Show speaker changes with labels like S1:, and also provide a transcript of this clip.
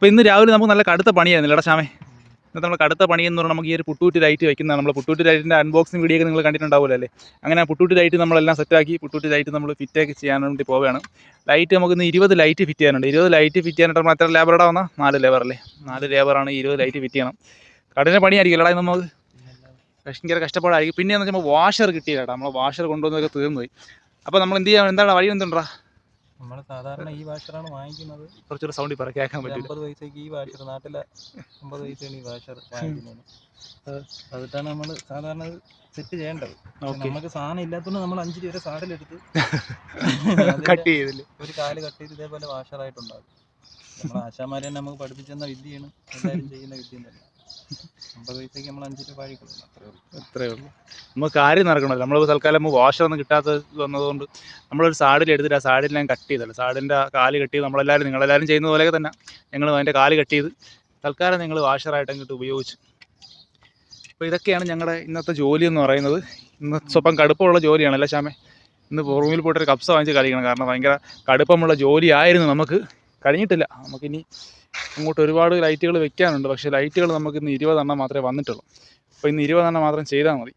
S1: അപ്പോൾ ഇന്ന് രാവിലെ നമുക്ക് നല്ല കടുത്ത പണിയായിരുന്നു ഇല്ലടാ ശാമേ ഇന്നത്തെ നമ്മൾ കടുത്ത പണി എന്ന് പറഞ്ഞാൽ നമുക്ക് ഈ ഒരു പുട്ടൂറ്റ് ലൈറ്റ് വയ്ക്കുന്ന നമ്മൾ പുട്ടൂറ്റ് ലൈറ്റിന്റെ അൺബോക്സിംഗ് വീഡിയോ ഒക്കെ നിങ്ങൾ കണ്ടിട്ടുണ്ടാവില്ല അല്ലേ? അങ്ങനെ പുട്ടൂറ്റ് ലൈറ്റ് നമ്മളെല്ലാം സെറ്റാക്കി പുട്ടൂറ്റ് ലൈറ്റ് നമ്മൾ ഫിറ്റൊക്കെ ചെയ്യാൻ വേണ്ടി പോവുകയാണ്. ലൈറ്റ് നമുക്ക് ഇന്ന് ഇരുപത് ലൈറ്റ് ഫിറ്റ് ചെയ്യാനുണ്ട്. ഇരുപത് ലൈറ്റ് ഫിറ്റ് ചെയ്യാനായിട്ട് നമ്മൾ എത്ര ലേബറുടെ വന്നാൽ നാല് ലേബർ അല്ലേ? നാല് ലേബറാണ് ഇരുപത് ലൈറ്റ് ഫിറ്റ് ചെയ്യണം. കഠിന പണിയായിരിക്കും അല്ലടാ ഇത് നമുക്ക്. ഭയങ്കര കഷ്ടപ്പാടായിരിക്കും. പിന്നെ എന്ന് വെച്ചാൽ വാഷർ കിട്ടിയില്ല കേട്ടോ നമ്മൾ വാഷർ കൊണ്ടുവന്നതൊക്കെ തീർന്നു പോയി അപ്പോൾ നമ്മൾ എന്ത് ചെയ്യാൻ എന്താണ് വഴി എന്തുണ്ടാ?
S2: നമ്മൾ സാധാരണ ഈ വാഷറാണ് വാങ്ങിക്കുന്നത്.
S1: കുറച്ചുകൂടെ സൗണ്ടിൽ പറ കേൾക്കാൻ പറ്റും
S2: അമ്പത് പൈസക്ക് ഈ വാഷർ നാട്ടിലെ അമ്പത് പൈസയാണ് ഈ വാഷർ വാങ്ങിക്കുന്നത്. അതിട്ടാണ് നമ്മൾ സാധാരണ സെറ്റ് ചെയ്യേണ്ടത്. നമുക്ക് സാധനം ഇല്ലാത്തതുകൊണ്ട് നമ്മൾ അഞ്ച് രൂപ സാഡിലെടുത്ത്
S1: കട്ട് ചെയ്തില്ല?
S2: ഒരു കാൽ കട്ട് ചെയ്ത് ഇതേപോലെ വാഷറായിട്ടുണ്ടാകും നമ്മൾ ആശാമാരെ നമുക്ക് പഠിപ്പിച്ചെന്ന വിദ്യയാണ്. എല്ലാവരും ചെയ്യുന്ന വിദ്യ തന്നെ. നമ്മൾ ഉള്ളൂ.
S1: നമുക്ക് കാര്യം നടക്കണമല്ലോ നമ്മൾ തൽക്കാലം വാഷർ ഒന്നും കിട്ടാത്തത് വന്നതുകൊണ്ട് നമ്മളൊരു സാഡിൽ എടുത്തിട്ട് ആ സാഡിൽ ഞാൻ കട്ട് ചെയ്തല്ലോ. സാഡിന്റെ കാൽ കട്ട് ചെയ്ത് നമ്മളെല്ലാവരും നിങ്ങളെല്ലാവരും ചെയ്യുന്ന പോലെ തന്നെ. ഞങ്ങൾ അതിന്റെ കാൽ കട്ട് ചെയ്ത് തൽക്കാലം നിങ്ങൾ വാഷറായിട്ട് അങ്ങോട്ട് ഉപയോഗിച്ചു. അപ്പോൾ ഇതൊക്കെയാണ് ഞങ്ങളുടെ ഇന്നത്തെ ജോലി എന്ന് പറയുന്നത്. ഇന്ന് സ്വപ്പം കടുപ്പമുള്ള ജോലിയാണ് അല്ലേ ശ്യാമേ? ഇന്ന് റൂമിൽ പോയിട്ട് ഒരു കപ്സ വാങ്ങിച്ച് കളിക്കണം. കാരണം ഭയങ്കര കടുപ്പമുള്ള ജോലിയായിരുന്നു നമുക്ക്. കഴിഞ്ഞിട്ടില്ല. നമുക്കിനി അങ്ങോട്ട് ഒരുപാട് ലൈറ്റുകൾ വെക്കാനുണ്ട്. പക്ഷേ ലൈറ്റുകൾ നമുക്ക് ഇന്ന് ഇരുപതെണ്ണം മാത്രമേ വന്നിട്ടുള്ളൂ. അപ്പോൾ ഇന്ന് ഇരുപതെണ്ണം മാത്രം ചെയ്താൽ മതി.